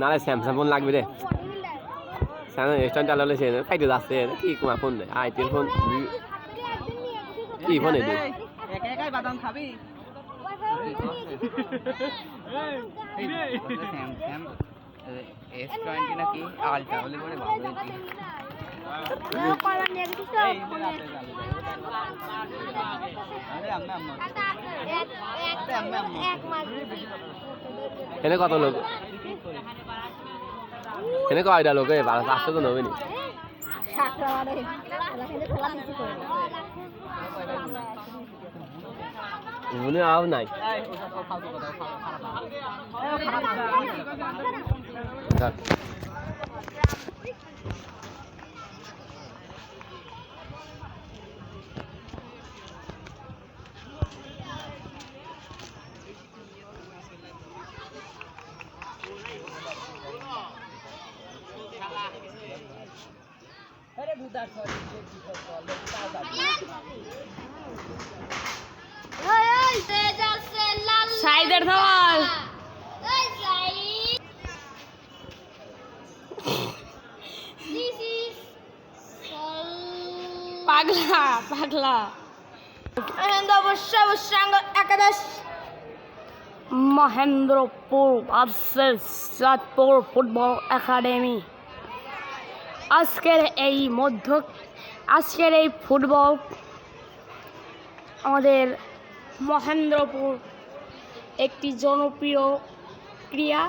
নালে Samsung phone লাগবে রে স্যামসাং স্ট্যান্ড চালালে সে খাইতে যাচ্ছে কি কুমা ফোন রে আইটেল ফোন কি ফোন এটি এনে কত লোক? এনে কয়টা লোকে পাঁচশো তো নেবে নি মনে আও নাই সাইদের ধর পাগলা পাগলা। একাদশ। Mahendrapur versus Chandpur football academy আজকের এই মধ্য আজকের এই ফুটবল আমাদের মহেন্দ্রপুর একটি জনপ্রিয় ক্রিয়া।